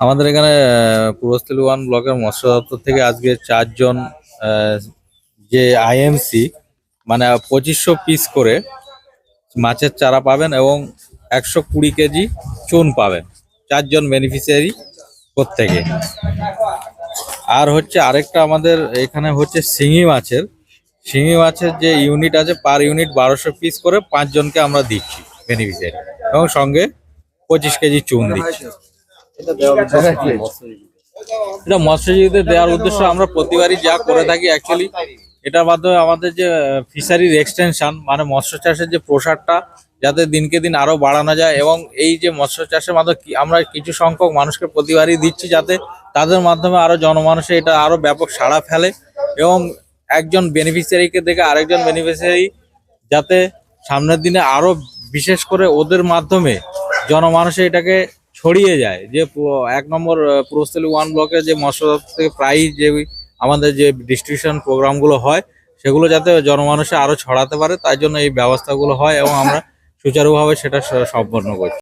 আমাদের এখানে পুরস্থলী ওয়ান ব্লকের মৎস্য দপ্তর থেকে আজকে চারজন যে আইএমসি মানে পঁচিশশো পিস করে মাছের চারা পাবেন এবং একশো কুড়ি কেজি চুন পাবেন। চারজন বেনিফিশিয়ারি প্রত্যেকে। আর হচ্ছে আরেকটা আমাদের এখানে হচ্ছে শিঙি মাছের। শিঙি মাছের যে ইউনিট আছে পার ইউনিট বারোশো পিস করে পাঁচজনকে আমরা দিচ্ছি বেনিফিশিয়ারি এবং সঙ্গে পঁচিশ কেজি চুন দিচ্ছি। এটা মৎস্যজীবীদের দেওয়ার উদ্দেশ্য আমরা প্রতিবারই যা করে থাকি অ্যাকচুয়ালি এটার মাধ্যমে আমাদের যে ফিশারির এক্সটেনশন মানে মৎস্য চাষের যে প্রসারটা যাতে দিনকে দিন আরও বাড়ানো যায় এবং এই যে মৎস্য চাষের মাধ্যমে আমরা কিছু সংখ্যক মানুষকে প্রতিবারই দিচ্ছি যাতে তাদের মাধ্যমে আরও জনমানুষে এটা আরও ব্যাপক সাড়া ফেলে এবং একজন বেনিফিশিয়ারিকে দেখে আরেকজন বেনিফিশিয়ারি যাতে সামনের দিনে আরও বিশেষ করে ওদের মাধ্যমে জনমানুষে এটাকে ছড়িয়ে যায়। যে এক নম্বর পুরস্থলী ওয়ান ব্লকে যে মৎস্য দপ্তর থেকে প্রায়ই যে আমাদের যে ডিস্ট্রিবিউশন প্রোগ্রামগুলো হয়, সেগুলো যাতে জনমানুষে আরও ছড়াতে পারে তার জন্য এই ব্যবস্থাগুলো হয় এবং আমরা সুচারুভাবে সেটা সম্পন্ন করছি।